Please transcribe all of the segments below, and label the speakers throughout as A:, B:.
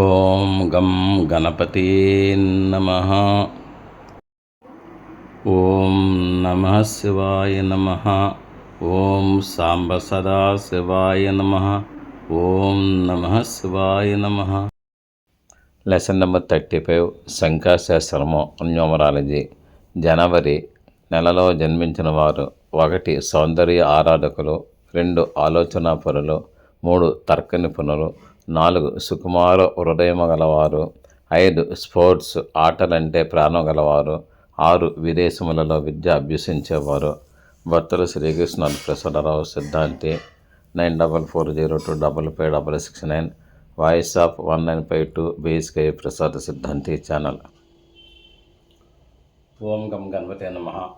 A: ఓం గం గణపతి నమ. ఓం నమ శివాయ నమ. ఓం సాంబ సదా శివాయ నమ. ఓం నమ శివాయ నమ. లెసన్ నెంబర్ థర్టీ ఫైవ్ శంకాశాస్త్రము న్యూమరాలజీ. జనవరి నెలలో జన్మించిన వారు ఒకటి సౌందర్య ఆరాధకులు రెండు ఆలోచనాపరులు మూడు తర్క నిపుణులు నాలుగు సుకుమార హృదయము గలవారు. ఐదు స్పోర్ట్స్ ఆటలంటే ప్రాణం గలవారు. ఆరు విదేశములలో విద్య అభ్యసించేవారు. భక్తులు Srikrishna Prasannarao Siddhanti. Nine double four zero two double five double six nine. Voice of one nine five two B S K Prasad Siddhanti channel. ఓం గం గణపతి నమ.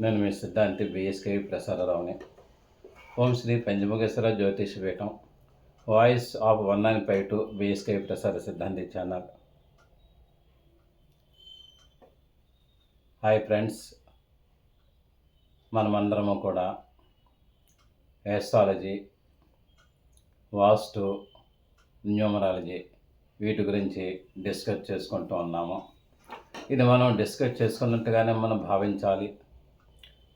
A: నేను మీ సిద్ధాంతి బిఎస్కే ప్రసాదరావుని. ఓం Shri Panchamukheshwara Jyotish Peetham. Voice of one nine five two BSK Prasada Siddhanti channel. Hi friends. మనమందరము కూడా astrology వాస్తు numerology వీటి గురించి డిస్కస్ చేసుకుంటూ ఉన్నాము. ఇది మనం డిస్కస్ చేసుకున్నట్టుగానే మనం భావించాలి.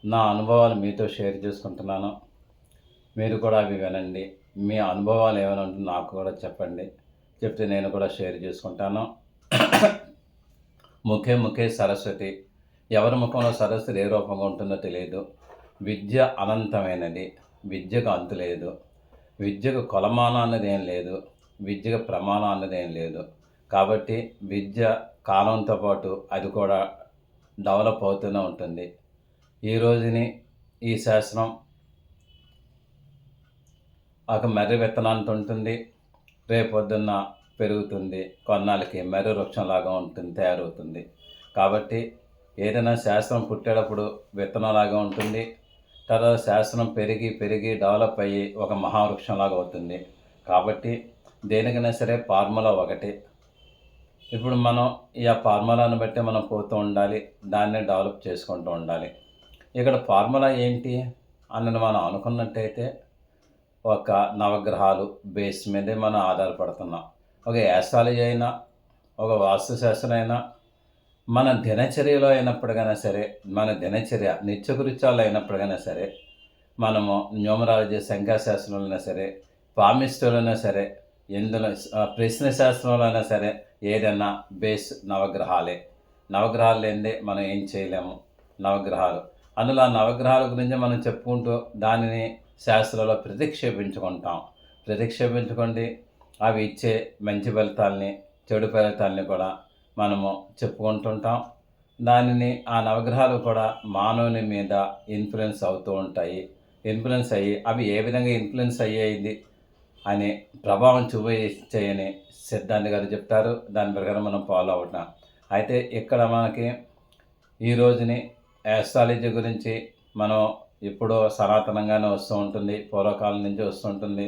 A: నా అనుభవాలు మీతో షేర్ చేసుకుంటున్నాను. మీరు కూడా అవి వినండి. మీ అనుభవాలు ఏమైనా ఉంటే నాకు కూడా చెప్పండి. చెప్తే నేను కూడా షేర్ చేసుకుంటాను. ముఖే ముఖే సరస్వతి. ఎవరి ముఖంలో సరస్వతి ఏ రూపంగా ఉంటుందో తెలియదు. విద్య అనంతమైనది. విద్యకు అంతు లేదు. విద్యకు కొలమానం అన్నది ఏం లేదు. విద్యకు ప్రమాణం అన్నది ఏం లేదు. కాబట్టి విద్య కాలంతో పాటు అది కూడా డెవలప్ అవుతూనే ఉంటుంది. ఈ రోజుని ఈ శాస్త్రం ఒక మర్రి విత్తనాంత ఉంటుంది రేపొద్దున్న పెరుగుతుంది కొన్నాళ్ళకి మర్రి వృక్షంలాగా ఉంటుంది తయారవుతుంది. కాబట్టి ఏదైనా శాస్త్రం పుట్టేటప్పుడు విత్తనంలాగా ఉంటుంది తర్వాత శాస్త్రం పెరిగి పెరిగి డెవలప్ అయ్యి ఒక మహావృక్షంలాగా అవుతుంది. కాబట్టి దేనికైనా సరే ఫార్ములా ఒకటి. ఇప్పుడు మనం ఈ ఆ ఫార్ములాను బట్టి మనం పోతూ ఉండాలి దాన్ని డెవలప్ చేసుకుంటూ ఉండాలి. ఇక్కడ ఫార్ములా ఏంటి అన్నది మనం అనుకున్నట్టయితే ఒక నవగ్రహాలు బేస్ మీదే మనం ఆధారపడుతున్నాం. ఒక యాస్ట్రాలజీ అయినా ఒక వాస్తుశాస్త్రం అయినా మన దినచర్యలో అయినప్పటికైనా సరే మన దినచర్య నిత్యకృత్యాలు అయినప్పటికైనా సరే మనము న్యూమరాలజీ సంఖ్యాశాస్త్రంలో అయినా సరే పామిస్టులైనా సరే ఎందులో ప్రశ్న శాస్త్రంలో అయినా సరే ఏదైనా బేస్ నవగ్రహాలే. నవగ్రహాలు లేనిదే మనం ఏం చేయలేము. నవగ్రహాలు. అందులో ఆ నవగ్రహాల గురించి మనం చెప్పుకుంటూ దానిని శాస్త్రంలో ప్రతిక్షేపించుకుంటాం. ప్రతిక్షేపించుకోండి. అవి ఇచ్చే మంచి ఫలితాలని చెడు ఫలితాలని కూడా మనము చెప్పుకుంటుంటాం. దానిని ఆ నవగ్రహాలు కూడా మానవుని మీద ఇన్ఫ్లుయెన్స్ అవుతూ ఉంటాయి. ఇన్ఫ్లుయెన్స్ అయ్యి అవి ఏ విధంగా ఇన్ఫ్లుయెన్స్ అయ్యేది అనే ప్రభావం చూపించాయని సిద్ధాంతి గారు చెప్తారు. దాని ప్రకారం మనం ఫాలో అవుతాం. అయితే ఇక్కడ మనకి ఈ రోజుని యాస్ట్రాలజీ గురించి మనం ఎప్పుడో సనాతనంగానే వస్తూ ఉంటుంది పూర్వకాలం నుంచి వస్తుంటుంది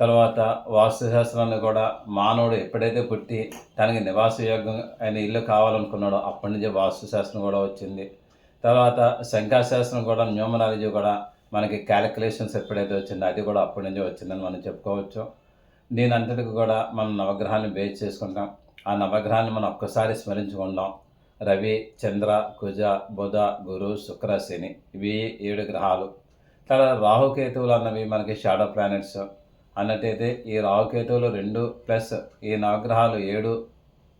A: తర్వాత వాస్తుశాస్త్రాన్ని కూడా మానవుడు ఎప్పుడైతే పుట్టి తనకి నివాస యోగ్యం అయిన ఇల్లు కావాలనుకున్నాడో అప్పటి నుంచి వాస్తుశాస్త్రం కూడా వచ్చింది. తర్వాత శంఖాశాస్త్రం కూడా న్యూమరాలజీ కూడా మనకి క్యాలిక్యులేషన్స్ ఎప్పుడైతే వచ్చిందో అది కూడా అప్పటి నుంచి వచ్చిందని మనం చెప్పుకోవచ్చు. దీని అంతటికి కూడా మనం నవగ్రహాన్ని బేస్ చేసుకుంటాం. ఆ నవగ్రహాన్ని మనం ఒక్కసారి స్మరించుకుందాం రవి చంద్ర కుజ బుధ గురు శుక్ర శని ఇవి ఏడు గ్రహాలు. తర్వాత రాహుకేతువులు అన్నవి మనకి షాడో ప్లానెట్స్. అన్నట్టయితే ఈ రాహుకేతువులు రెండు ప్లస్ ఈ నవగ్రహాలు ఏడు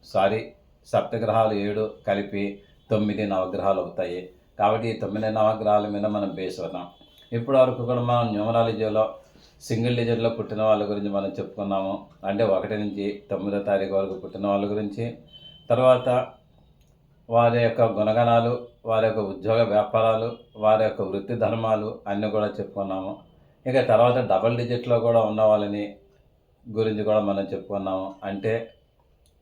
A: సారీ సప్తగ్రహాలు ఏడు కలిపి తొమ్మిది నవగ్రహాలు అవుతాయి. కాబట్టి ఈ తొమ్మిది నవగ్రహాల మీద మనం బేస్ అవుతాం ఇప్పటి వరకు కూడా మనం న్యూమరాలజీలో సింగిల్ డిజిట్లో పుట్టిన వాళ్ళ గురించి మనం చెప్పుకున్నాము. అంటే ఒకటి నుంచి తొమ్మిదో తారీఖు వరకు పుట్టిన వాళ్ళ గురించి. తర్వాత వారి యొక్క గుణగణాలు వారి యొక్క ఉద్యోగ వ్యాపారాలు వారి యొక్క వృత్తి ధర్మాలు అన్నీ కూడా చెప్పుకున్నాము. ఇక తర్వాత డబల్ డిజిట్లో కూడా ఉన్న వాళ్ళని గురించి కూడా మనం చెప్పుకున్నాము. అంటే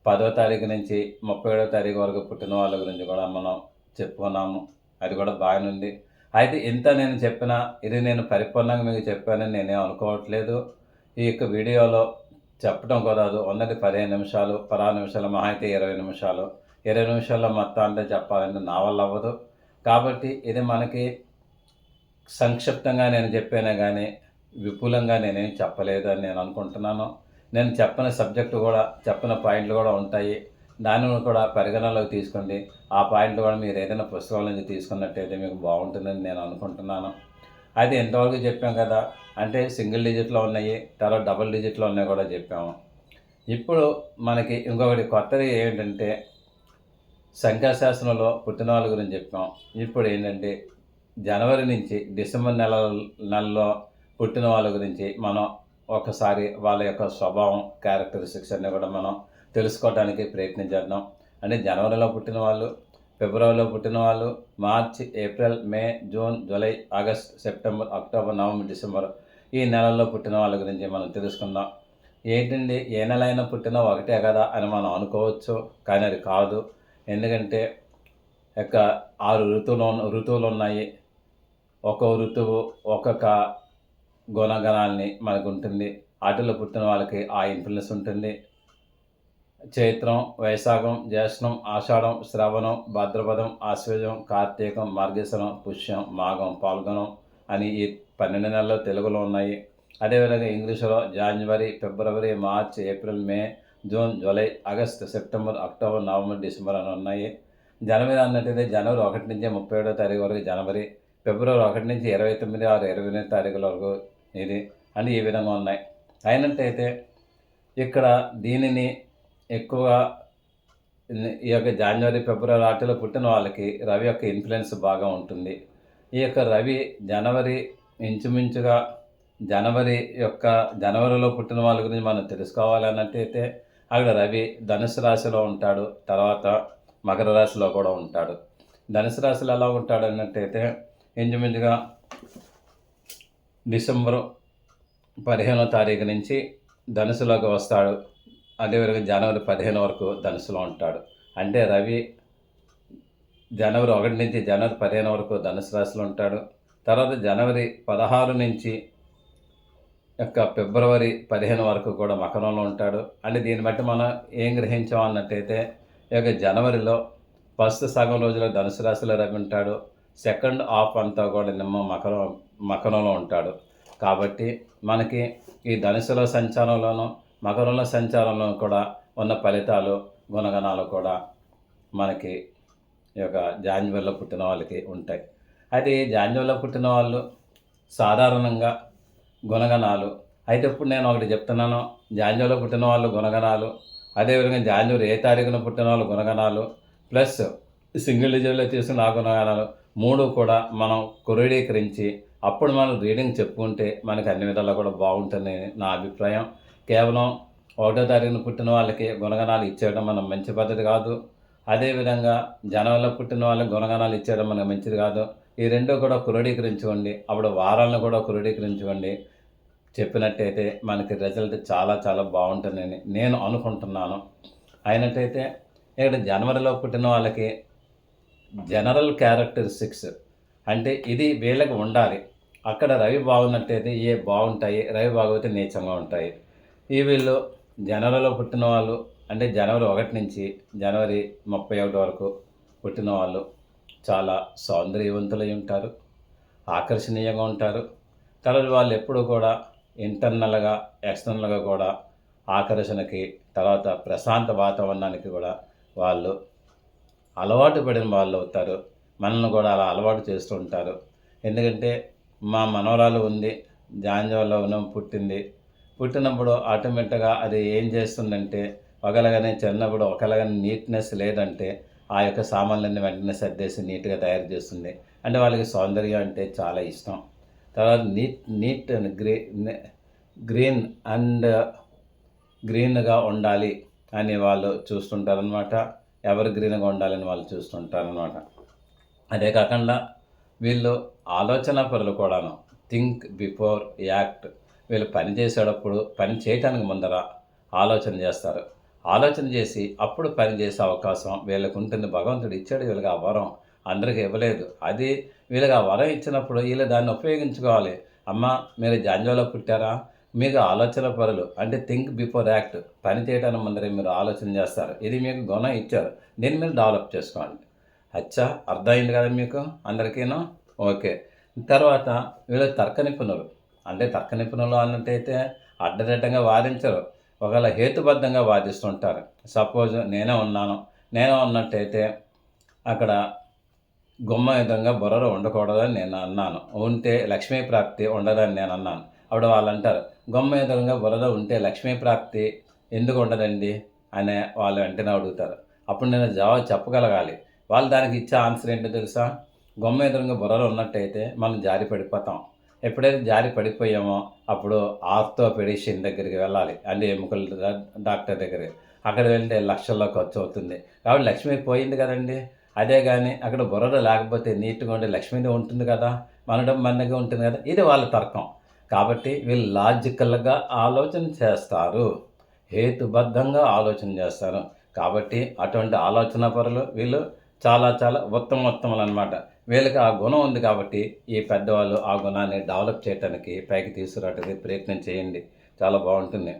A: పదో తారీఖు నుంచి ముప్పై ఏడో తారీఖు వరకు పుట్టిన వాళ్ళ గురించి కూడా మనం చెప్పుకున్నాము. అది కూడా బాగానే ఉంది. అయితే ఇంత నేను చెప్పిన ఇది నేను పరిపూర్ణంగా మీకు చెప్పానని నేనేం అనుకోవట్లేదు. ఈ యొక్క వీడియోలో చెప్పడం కుదరదు ఉన్నది పదిహేను నిమిషాలు పదహారు నిమిషాలు మహా అయితే ఇరవై నిమిషాలు. ఇరవై నిమిషాల్లో మొత్తం అంతా చెప్పాలంటే నా వల్ల అవ్వదు. కాబట్టి ఇది మనకి సంక్షిప్తంగా నేను చెప్పానే కానీ విపులంగా నేనేం చెప్పలేదు అని నేను అనుకుంటున్నాను. నేను చెప్పిన సబ్జెక్టు కూడా చెప్పిన పాయింట్లు కూడా ఉంటాయి. దానిని కూడా పరిగణనలోకి తీసుకోండి. ఆ పాయింట్లు కూడా మీరు ఏదైనా పుస్తకాల నుంచి తీసుకున్నట్టయితే మీకు బాగుంటుందని నేను అనుకుంటున్నాను. అది ఎంతవరకు చెప్పాం కదా అంటే సింగిల్ డిజిట్లో ఉన్నాయి తర్వాత డబుల్ డిజిట్లో ఉన్నాయి కూడా చెప్పాము. ఇప్పుడు మనకి ఇంకొకటి కొత్తది ఏంటంటే సంఖ్యాశాస్త్రంలో పుట్టిన వాళ్ళ గురించి చెప్పాం. ఇప్పుడు ఏంటంటే జనవరి నుంచి డిసెంబర్ నెల నెలలో పుట్టిన వాళ్ళ గురించి మనం ఒకసారి వాళ్ళ యొక్క స్వభావం క్యారెక్టరిస్టిక్స్ అన్నీ కూడా మనం తెలుసుకోవడానికి ప్రయత్నం చేద్దాం అంటే జనవరిలో పుట్టిన వాళ్ళు ఫిబ్రవరిలో పుట్టిన వాళ్ళు March April May June July August September October November December ఈ నెలల్లో పుట్టిన వాళ్ళ గురించి మనం తెలుసుకుందాం. ఏంటండి ఏ నెల అయినా పుట్టినా ఒకటే కదా అని మనం అనుకోవచ్చు కానీ అది కాదు. ఎందుకంటే యొక్క ఆరు ఋతువులు ఉన్న- ఋతువులు ఉన్నాయి. ఒక్కో ఋతువు ఒక్కొక్క గుణగణాలని మనకు ఉంటుంది. ఆటలో పుట్టిన వాళ్ళకి ఆ ఇన్ఫ్లుయెన్స్ ఉంటుంది. చైత్రం వైశాఖం జ్యేష్ఠం ఆషాఢం శ్రవణం భాద్రపదం ఆశ్వజం కార్తీకం మార్గేశ్వరం పుష్యం మాఘం పాల్గొనం అని ఈ పన్నెండు నెలలు తెలుగులో ఉన్నాయి. అదేవిధంగా ఇంగ్లీషులో January February March April May June July August September October November December అని ఉన్నాయి. జనవరి అన్నట్టయితే జనవరి ఒకటి నుంచి ముప్పై ఏడో తారీఖు వరకు జనవరి ఫిబ్రవరి ఒకటి నుంచి ఇరవై తొమ్మిది ఆరు ఇరవై ఎనిమిది తారీఖుల వరకు ఇది అని ఈ విధంగా ఉన్నాయి. అయినట్టయితే ఇక్కడ దీనిని ఎక్కువగా ఈ యొక్క జనవరి ఫిబ్రవరి వాటిలో పుట్టిన వాళ్ళకి రవి యొక్క ఇన్ఫ్లుయెన్స్ బాగా ఉంటుంది. ఈ యొక్క రవి జనవరి ఇంచుమించుగా జనవరి యొక్క జనవరిలో పుట్టిన వాళ్ళ గురించి మనం తెలుసుకోవాలన్నట్టయితే అక్కడ రవి ధనుసు రాశిలో ఉంటాడు తర్వాత మకర రాశిలో కూడా ఉంటాడు. ధనుసు రాశిలో ఎలా ఉంటాడు అన్నట్టయితే ఇంచుమించుగా డిసెంబరు పదిహేనో తారీఖు నుంచి ధనుసులోకి వస్తాడు. అదేవిధంగా జనవరి పదిహేను వరకు ధనుసులో ఉంటాడు. అంటే రవి జనవరి ఒకటి నుంచి జనవరి పదిహేను వరకు ధనుసు రాశిలో ఉంటాడు. తర్వాత జనవరి పదహారు నుంచి యొక్క ఫిబ్రవరి పదిహేను వరకు కూడా మకరంలో ఉంటాడు. అంటే దీన్ని బట్టి మనం ఏం గ్రహించామన్నట్టయితే ఈ యొక్క జనవరిలో ఫస్ట్ సగం రోజుల్లో ధనుసు రాశిలో రవి ఉంటాడు. సెకండ్ హాఫ్ అంతా కూడా నిమ్మ మకరం మకరంలో ఉంటాడు. కాబట్టి మనకి ఈ ధనుసులో సంచారంలోనూ మకరంలో సంచారంలో కూడా ఉన్న ఫలితాలు గుణగణాలు కూడా మనకి ఈ యొక్క జాన్యువరిలో పుట్టిన వాళ్ళకి ఉంటాయి. అయితే ఈ జాన్యువరిలో పుట్టిన వాళ్ళు సాధారణంగా గుణగణాలు. అయితే ఇప్పుడు నేను ఒకటి చెప్తున్నాను. జాన్యువరిలో పుట్టిన వాళ్ళు గుణగణాలు. అదేవిధంగా జాన్యువరి ఏ తారీఖున పుట్టిన వాళ్ళు గుణగణాలు. ప్లస్ సింగిల్ డిజిట్లో తీసుకున్న ఆ గుణగణాలు. మూడు కూడా మనం క్రోడీకరించి అప్పుడు మనం రీడింగ్ చెప్పుకుంటే మనకి అన్ని విధాలా కూడా బాగుంటుంది నా అభిప్రాయం. కేవలం ఒకటో తారీఖున పుట్టిన వాళ్ళకి గుణగణాలు ఇచ్చేయడం మనం మంచి పద్ధతి కాదు. అదేవిధంగా జనవరిలో పుట్టిన వాళ్ళకి గుణగణాలు ఇచ్చేయడం మనకు మంచిది కాదు. ఈ రెండు కూడా క్రోడీకరించుకోండి. అప్పుడు వారాలను కూడా క్రోడీకరించుకోండి. చెప్పినట్టయితే మనకి రిజల్ట్ చాలా చాలా బాగుంటుందని నేను అనుకుంటున్నాను. అయినట్టయితే ఇక్కడ జనవరిలో పుట్టిన వాళ్ళకి జనరల్ క్యారెక్టరిస్టిక్స్ అంటే ఇది వీళ్ళకి ఉండాలి. అక్కడ రవి బాగున్నట్టయితే ఏ బాగుంటాయి రవి బాగోతే నీచంగా ఉంటాయి. ఈ వీళ్ళు జనవరిలో పుట్టిన వాళ్ళు అంటే జనవరి ఒకటి నుంచి జనవరి ముప్పై ఒకటి వరకు పుట్టిన వాళ్ళు చాలా సౌందర్యవంతులై ఉంటారు ఆకర్షణీయంగా ఉంటారు. తర్వాత వాళ్ళు ఎప్పుడు కూడా ఇంటర్నల్గా ఎక్స్టర్నల్గా కూడా ఆకర్షణకి తర్వాత ప్రశాంత వాతావరణానికి కూడా వాళ్ళు అలవాటు పడిన వాళ్ళు అవుతారు. మనల్ని కూడా అలా అలవాటు చేస్తూ ఉంటారు. ఎందుకంటే మా మనవరాలు ఉంది జాంజోలో పుట్టింది. పుట్టినప్పుడు ఆటోమేటిక్గా అది ఏం చేస్తుందంటే ఒకలాగానే చిన్నప్పుడు ఒకలాగానే నీట్నెస్ లేదంటే ఆ యొక్క సామాన్లన్నీ వెంటనే సర్దేసి నీట్గా తయారు చేస్తుంది. అంటే వాళ్ళకి సౌందర్యం అంటే చాలా ఇష్టం. తర్వాత నీట్ నీట్ అండ్ గ్రీ గ్రీన్ అండ్ గ్రీన్గా ఉండాలి అని వాళ్ళు చూస్తుంటారనమాట ఎవరు గ్రీన్గా ఉండాలని వాళ్ళు చూస్తుంటారనమాట అదే కాకుండా వీళ్ళు ఆలోచన పరులు కూడాను. Think before act. వీళ్ళు పని చేసేటప్పుడు పని చేయటానికి ముందర ఆలోచన చేస్తారు. ఆలోచన చేసి అప్పుడు పని చేసే అవకాశం వీళ్ళకు ఉంటుంది భగవంతుడు ఇచ్చాడు వీళ్ళకి ఆ వరం. అందరికీ ఇవ్వలేదు. అది వీళ్ళకి ఆ వరం ఇచ్చినప్పుడు వీళ్ళు దాన్ని ఉపయోగించుకోవాలి. అమ్మ మీరు జాంజోలో పుట్టారా? మీకు ఆలోచన పరులు అంటే థింక్ బిఫోర్ యాక్ట్. పని చేయడానికి ముందరే మీరు ఆలోచన చేస్తారు. ఇది మీకు గుణం ఇచ్చారు. దీన్ని మీరు డెవలప్ చేసుకోండి. అచ్చా అర్థమైంది కదా మీకు అందరికీనా? ఓకే. తర్వాత వీళ్ళు తర్క నిపుణులు. అంటే తర్క నిపుణులు అన్నట్టయితే అడ్డదిడ్డంగా వాదించరు. ఒకవేళ హేతుబద్ధంగా వాదిస్తుంటారు. సపోజ్ నేనే ఉన్నాను. నేనే ఉన్నట్టయితే అక్కడ గుమ్మ విధంగా బుర్రలో ఉండకూడదని నేను అన్నాను. ఉంటే లక్ష్మీ ప్రాప్తి ఉండదని నేను అన్నాను. అప్పుడు వాళ్ళు అంటారు గుమ్మ విధంగా బుర్రలో ఉంటే లక్ష్మీ ప్రాప్తి ఎందుకు ఉండదండి? అనే వాళ్ళు వెంటనే అడుగుతారు. అప్పుడు నేను జవాబు చెప్పగలగాలి. వాళ్ళు దానికి ఇచ్చే ఆన్సర్ ఏంటో తెలుసా? గుమ్మ ఎదురుగా బుర్రలో ఉన్నట్టయితే మనం జారి పడిపోతాం. ఎప్పుడైతే జారి పడిపోయామో అప్పుడు ఆర్థోపెడిషియన్ దగ్గరికి వెళ్ళాలి. అంటే ఎముకల డాక్టర్ దగ్గరికి. అక్కడ వెళ్తే లక్షల్లో ఖర్చు అవుతుంది. కాబట్టి లక్ష్మి పోయింది కదండి. అదే కానీ అక్కడ బుర్ర లేకపోతే నీట్గా ఉండే లక్ష్మీది ఉంటుంది కదా మనడం మన్నగా ఉంటుంది కదా ఇది వాళ్ళ తర్కం. కాబట్టి వీళ్ళు లాజికల్గా ఆలోచన చేస్తారు. హేతుబద్ధంగా ఆలోచన చేస్తారు. కాబట్టి అటువంటి ఆలోచన పరులు వీళ్ళు చాలా చాలా ఉత్తమ ఉత్తములు అనమాట వీళ్ళకి ఆ గుణం ఉంది కాబట్టి ఈ పెద్దవాళ్ళు ఆ గుణాన్ని డెవలప్ చేయడానికి పైకి తీసుకురావడానికి ప్రయత్నం చేయండి. చాలా బాగుంటుంది.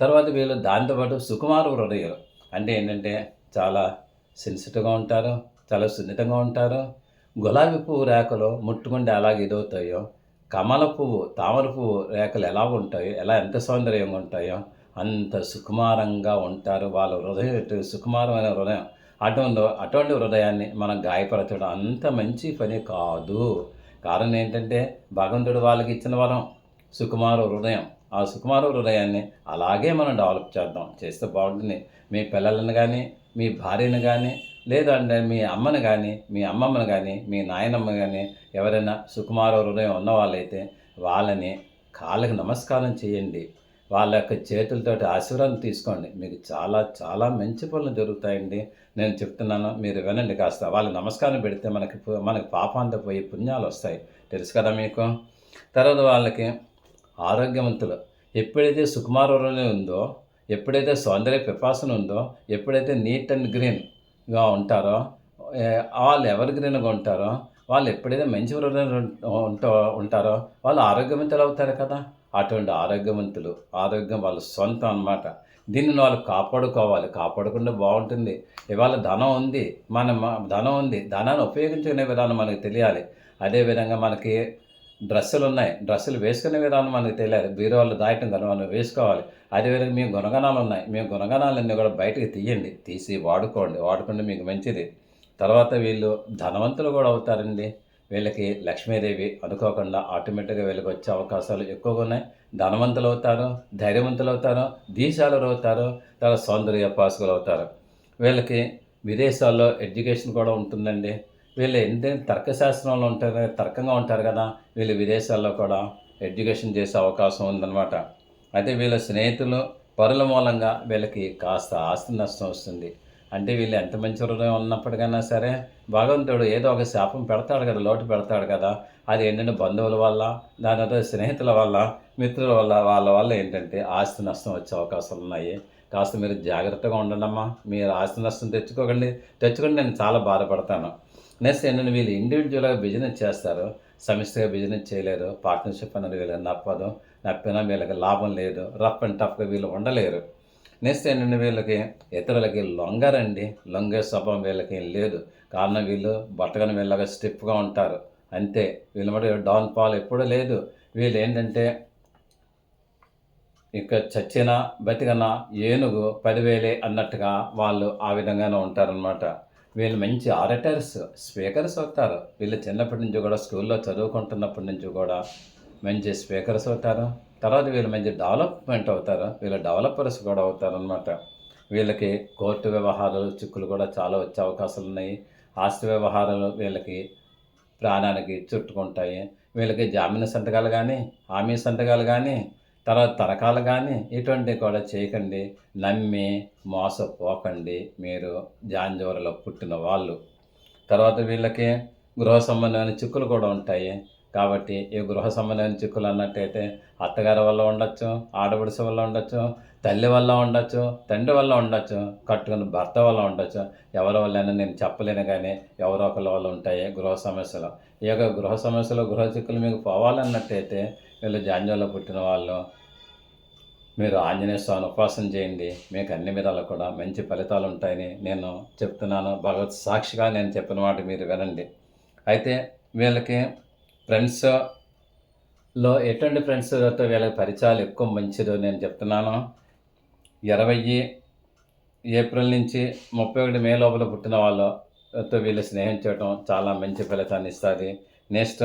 A: తర్వాత వీళ్ళు దాంతోపాటు సుకుమారు హృదయాలు. అంటే ఏంటంటే చాలా సెన్సిటివ్గా ఉంటారు. చాలా సున్నితంగా ఉంటారు. గులాబీ పువ్వు రేఖలు ముట్టుకుంటే అలాగే ఎదుగుతాయో కమల పువ్వు తామర పువ్వు రేఖలు ఎలా ఉంటాయో ఎలా ఎంత సౌందర్యంగా ఉంటాయో అంత సుకుమారంగా ఉంటారు. వాళ్ళ హృదయం ఎటు సుకుమారమైన హృదయం? అటువంటి అటువంటి హృదయాన్ని మనం గాయపరచడం అంత మంచి పని కాదు. కారణం ఏంటంటే భగవంతుడు వాళ్ళకి ఇచ్చిన వరం సుకుమార హృదయం. ఆ సుకుమార హృదయాన్ని అలాగే మనం డెవలప్ చేద్దాం. చేస్తే బాగుంటుంది. మీ పిల్లలను కానీ మీ భార్యను కానీ లేదంటే మీ అమ్మను కానీ మీ అమ్మమ్మను కానీ మీ నాయనమ్మ కానీ ఎవరైనా సుకుమార హృదయం ఉన్న వాళ్ళైతే వాళ్ళని కాళ్ళకి నమస్కారం చేయండి. వాళ్ళ యొక్క చేతులతోటి ఆశీర్వాదం తీసుకోండి. మీకు చాలా చాలా మంచి పనులు జరుగుతాయండి. నేను చెప్తున్నాను మీరు వినండి కాస్త. వాళ్ళకి నమస్కారం పెడితే మనకి పు- మనకి పాపాంత పోయి పుణ్యాలు వస్తాయి. తెలుసు కదా మీకు? తర్వాత వాళ్ళకి ఆరోగ్యవంతులు. ఎప్పుడైతే సుకుమార ఉందో ఎప్పుడైతే సౌందర్య పిపాసన ఉందో ఎప్పుడైతే నీట్ అండ్ గ్రీన్ గా ఉంటారో వాళ్ళు ఎవరి గ్రీన్గా ఉంటారో వాళ్ళు ఎప్పుడైతే మంచి ఉంటో ఉంటారో వాళ్ళు ఆరోగ్యవంతులు అవుతారు కదా. అటువంటి ఆరోగ్యవంతులు ఆరోగ్యం వాళ్ళ సొంతం అన్నమాట. దీన్ని వాళ్ళు కాపాడుకోవాలి. కాపాడుకుంటే బాగుంటుంది. ఇవాళ ధనం ఉంది మన ధనం ఉంది. ధనాన్ని ఉపయోగించుకునే విధానం మనకు తెలియాలి. అదేవిధంగా మనకి డ్రెస్సులు ఉన్నాయి. డ్రెస్సులు వేసుకునే విధానం మనకు తెలియాలి బీరువాళ్ళు దాయటం కదా మనం వేసుకోవాలి. అదేవిధంగా మీ గుణగణాలు ఉన్నాయి. మీ గుణగణాలన్నీ కూడా బయటకు తీయండి. తీసి వాడుకోండి. వాడుకుంటే మీకు మంచిది. తర్వాత వీళ్ళు ధనవంతులు కూడా అవుతారండి. వీళ్ళకి లక్ష్మీదేవి అనుకోకుండా ఆటోమేటిక్గా వీళ్ళకి వచ్చే అవకాశాలు ఎక్కువగా ఉన్నాయి. ధనవంతులు అవుతారు ధైర్యవంతులు అవుతారు దీశాలు అవుతారు తర్వాత సౌందర్య పాసుకులు అవుతారు. వీళ్ళకి విదేశాల్లో ఎడ్యుకేషన్ కూడా ఉంటుందండి. వీళ్ళు ఎంత తర్కశాస్త్రంలో ఉంటారు తర్కంగా ఉంటారు కదా. వీళ్ళు విదేశాల్లో కూడా ఎడ్యుకేషన్ చేసే అవకాశం ఉందన్నమాట. అయితే వీళ్ళ స్నేహితులు పరుల మూలంగా వీళ్ళకి కాస్త ఆస్తి నష్టం వస్తుంది. అంటే వీళ్ళు ఎంత మంచి హృదయం ఉన్నప్పటికైనా సరే భగవంతుడు ఏదో ఒక శాపం పెడతాడు కదా లోటు పెడతాడు కదా. అది ఏంటంటే బంధువుల వల్ల దాని తర్వాత స్నేహితుల వల్ల మిత్రుల వల్ల వాళ్ళ వల్ల ఏంటంటే ఆస్తి నష్టం వచ్చే అవకాశాలు ఉన్నాయి. కాస్త మీరు జాగ్రత్తగా ఉండండి అమ్మా మీరు ఆస్తి నష్టం తెచ్చుకోకండి. తెచ్చుకుని నేను చాలా బాధపడతాను. నెక్స్ట్ ఏంటంటే వీళ్ళు ఇండివిజువల్గా బిజినెస్ చేస్తారు. సమిష్టిగా బిజినెస్ చేయలేరు. పార్ట్నర్షిప్ అనేది వీళ్ళకి నప్పదు. నప్పినా వీళ్ళకి లాభం లేదు. రఫ్ అండ్ టఫ్గా వీళ్ళు ఉండలేరు. నెక్స్ట్ ఏంటంటే వీళ్ళకి ఇతరులకి లొంగరండి. లొంగే స్వభావం వీళ్ళకి ఏం లేదు. కారణం వీళ్ళు బట్టగని వీళ్ళగా స్టిప్గా ఉంటారు. అంతే. వీళ్ళ మటు డౌన్ ఫాల్ ఎప్పుడూ లేదు. వీళ్ళు ఏంటంటే ఇక చచ్చిన బతికన ఏనుగు పదివేలే అన్నట్టుగా వాళ్ళు ఆ విధంగానే ఉంటారనమాట వీళ్ళు మంచి ఆడిటర్స్ స్పీకర్స్ అవుతారు. వీళ్ళు చిన్నప్పటి నుంచి కూడా స్కూల్లో చదువుకుంటున్నప్పటి నుంచి కూడా మంచి స్పీకర్స్ అవుతారు. తర్వాత వీళ్ళు మంచి డెవలప్మెంట్ అవుతారు. వీళ్ళు డెవలపర్స్ కూడా అవుతారనమాట వీళ్ళకి కోర్టు వ్యవహారాలు చిక్కులు కూడా చాలా వచ్చే అవకాశాలు ఉన్నాయి. ఆస్తి వ్యవహారాలు వీళ్ళకి ప్రాణానికి చుట్టుకుంటాయి. వీళ్ళకి జామీన సంతకాలు కానీ హామీ సంతకాలు కానీ తర్వాత తరకాలు కానీ ఇటువంటివి కూడా చేయకండి. నమ్మి మోసపోకండి. మీరు జాంజవరలో పుట్టిన వాళ్ళు. తర్వాత వీళ్ళకి గృహ సంబంధమైన చిక్కులు కూడా ఉంటాయి. కాబట్టి ఈ గృహ సంబంధమైన చిక్కులు అన్నట్టయితే అత్తగారి వల్ల ఉండొచ్చు ఆడపడుచు వల్ల ఉండొచ్చు తల్లి వల్ల ఉండొచ్చు తండ్రి వల్ల ఉండొచ్చు కట్టుకున్న భర్త వల్ల ఉండొచ్చు. ఎవరి వల్లైనా నేను చెప్పలేను కానీ ఎవరో ఒకరి వల్ల ఉంటాయి గృహ సమస్యలు. ఈ యొక్క గృహ సమస్యలు గృహ చిక్కులు మీకు పోవాలన్నట్టయితే వీళ్ళు జాన్యంలో పుట్టిన వాళ్ళు. మీరు ఆంజనేయ స్వామిని ఉపాసన చేయండి. మీకు అన్ని విధాలు కూడా మంచి ఫలితాలు ఉంటాయని నేను చెప్తున్నాను. భగవత్ సాక్షిగా నేను చెప్పిన మాట మీరు వినండి. అయితే వీళ్ళకి ఫ్రెండ్స్లో ఎటువంటి ఫ్రెండ్స్తో వీళ్ళకి పరిచయాలు ఎక్కువ మంచిదో నేను చెప్తున్నాను. ఇరవై ఏప్రిల్ నుంచి ముప్పై ఒకటి మే లోపల పుట్టిన వాళ్ళతో వీళ్ళు స్నేహం చేయడం చాలా మంచి ఫలితాన్ని ఇస్తుంది. నెక్స్ట్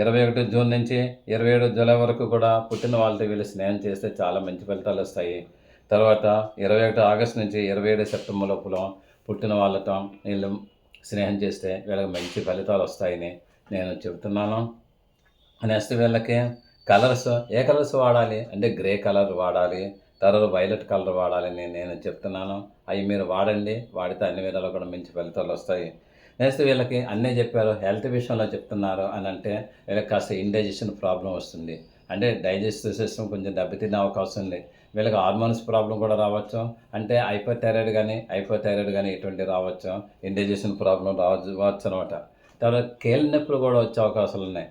A: ఇరవై ఒకటి జూన్ నుంచి ఇరవై ఏడు జూలై వరకు కూడా పుట్టిన వాళ్ళతో వీళ్ళు స్నేహం చేస్తే చాలా మంచి ఫలితాలు వస్తాయి. తర్వాత ఇరవై ఒకటి ఆగస్ట్ నుంచి ఇరవై ఏడు సెప్టెంబర్ లోపల పుట్టిన వాళ్ళతో వీళ్ళు స్నేహం చేస్తే వీళ్ళకి మంచి ఫలితాలు వస్తాయని నేను చెబుతున్నాను. నెక్స్ట్ వీళ్ళకి కలర్స్ ఏ కలర్స్ వాడాలి? అంటే గ్రే కలర్ వాడాలి తర్వాత వైలెట్ కలర్ వాడాలని నేను చెప్తున్నాను. అవి మీరు వాడండి వాడితే అన్ని విధాలు కూడా మంచి ఫలితాలు వస్తాయి. నెక్స్ట్ వీళ్ళకి అన్నీ చెప్పారు హెల్త్ విషయంలో చెప్తున్నారు అని అంటే వీళ్ళకి కాస్త ఇండైజెషన్ ప్రాబ్లం వస్తుంది. అంటే డైజెస్టివ్ సిస్టమ్ కొంచెం దెబ్బతినే అవకాశం ఉంది. వీళ్ళకి హార్మోన్స్ ప్రాబ్లం కూడా రావచ్చు. అంటే హైపోథైరాయిడ్ కానీ హైపోథైరాయిడ్ కానీ ఇటువంటి రావచ్చు. ఇండైజెషన్ ప్రాబ్లం రావచ్చు అనమాట తర్వాత కేళ్ళ నొప్పులు కూడా వచ్చే అవకాశాలు ఉన్నాయి.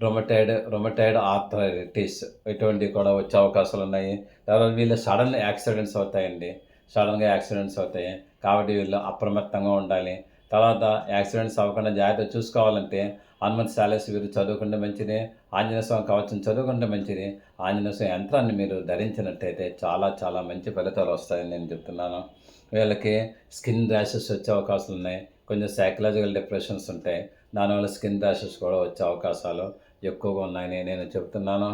A: రొమటైడ్ రొమటైడ్ ఆర్థరైటిస్ ఇటువంటివి కూడా వచ్చే అవకాశాలు ఉన్నాయి. తర్వాత వీళ్ళు సడన్ యాక్సిడెంట్స్ అవుతాయండి. సడన్గా యాక్సిడెంట్స్ అవుతాయి. కాబట్టి వీళ్ళు అప్రమత్తంగా ఉండాలి. తర్వాత యాక్సిడెంట్స్ అవ్వకుండా జాగ్రత్త చూసుకోవాలంటే హనుమంత్ శాలెస్ వీరు చదువుకుంటే మంచిది ఆంజనేయ స్వామి కవచం చదువుకుంటే మంచిది. ఆంజనేయ స్వామి యంత్రాన్ని మీరు ధరించినట్టయితే చాలా చాలా మంచి ఫలితాలు వస్తాయని నేను చెప్తున్నాను. వీళ్ళకి స్కిన్ ర్యాషెస్ వచ్చే అవకాశాలు ఉన్నాయి. కొంచెం సైకలాజికల్ డిప్రెషన్స్ ఉంటాయి. దానివల్ల స్కిన్ ర్యాషెస్ కూడా వచ్చే అవకాశాలు ఎక్కువగా ఉన్నాయని నేను చెప్తున్నాను.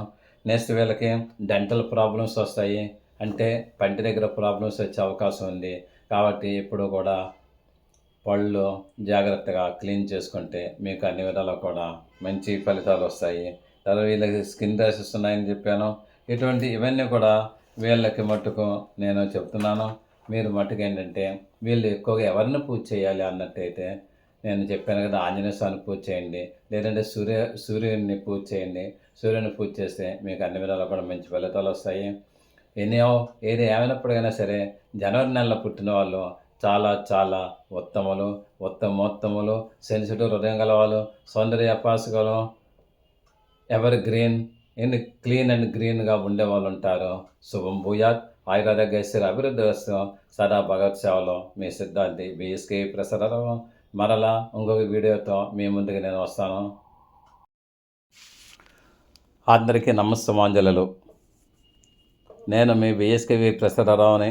A: నెక్స్ట్ వీళ్ళకి డెంటల్ ప్రాబ్లమ్స్ వస్తాయి. అంటే పంటి దగ్గర ప్రాబ్లమ్స్ వచ్చే అవకాశం ఉంది. కాబట్టి ఇప్పుడు కూడా పళ్ళు జాగ్రత్తగా క్లీన్ చేసుకుంటే మీకు అన్ని విధాలు కూడా మంచి ఫలితాలు వస్తాయి. తర్వాత వీళ్ళకి స్కిన్ ర్యాషెస్ ఉన్నాయని చెప్పాను. ఇటువంటి ఇవన్నీ కూడా వీళ్ళకి మట్టుకు నేను చెప్తున్నాను. మీరు మట్టుకు ఏంటంటే వీళ్ళు ఎక్కువగా ఎవరిని పూజ చేయాలి అన్నట్టయితే నేను చెప్పాను కదా ఆంజనేయ స్వామిని పూజ చేయండి. లేదంటే సూర్య సూర్యుడిని పూజ చేయండి. సూర్యుని పూజ చేస్తే మీకు అన్ని విధాలు కూడా మంచి ఫలితాలు వస్తాయి. ఎన్నో ఏది ఏమైనప్పుడైనా సరే జనవరి నెలలో పుట్టిన వాళ్ళు చాలా చాలా ఉత్తములు ఉత్తమోత్తములు సెన్సిటివ్ హృదయం గలవాలు సౌందర్య అపాసకులు ఎవర్ గ్రీన్ ఎన్ని క్లీన్ అండ్ గ్రీన్గా ఉండే వాళ్ళు ఉంటారు. శుభం భూయాత్ ఆయుర్వేద అభివృద్ధి వస్తూ సదా భగవత్ సేవలో మీ సిద్ధాంతి బిఎస్కే ప్రసారం మరలా ఇంకొక వీడియోతో మీ ముందుకు నేను వస్తాను. అందరికీ నమస్తమాంజలు నేను మీ బిఎస్కేవి ప్రసరరావుని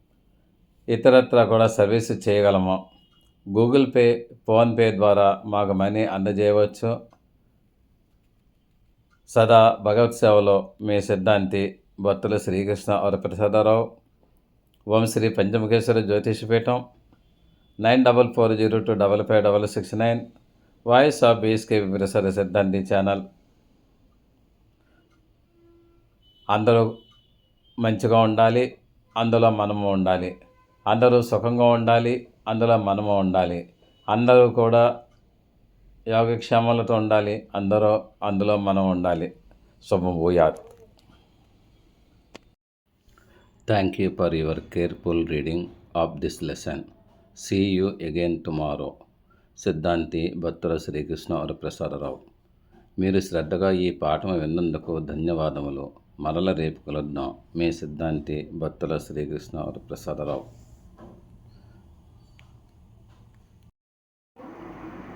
A: ఇతరత్ర కూడా సర్వీస్ చేయగలము. గూగుల్ పే ఫోన్పే ద్వారా మాకు మనీ అందజేయవచ్చు. సదా భగవత్ సేవలో మీ సిద్ధాంతి భక్తుల శ్రీకృష్ణ వరప్రసాదరావు ఓం Shri Panchamukheshwara Jyotishapeetham nine double four zero two double five double six nine voice of BSK Prasada Siddhanti channel. అందరూ మంచిగా ఉండాలి అందులో మనము ఉండాలి. అందరూ సుఖంగా ఉండాలి అందులో మనము ఉండాలి. అందరూ కూడా యోగక్షేమాలతో ఉండాలి అందరూ అందులో మనం ఉండాలి. శుభభూయాత్ thank you for your careful reading of this lesson see you again tomorrow Siddhanti Bhaktula Srikrishna Varaprasadarao మీరు శ్రద్ధగా ఈ పాఠం విన్నందుకు ధన్యవాదములు. మరల రేపు కలుద్దాం. మీ సిద్ధాంతి భత్తుల శ్రీకృష్ణ వరప్రసాదరావు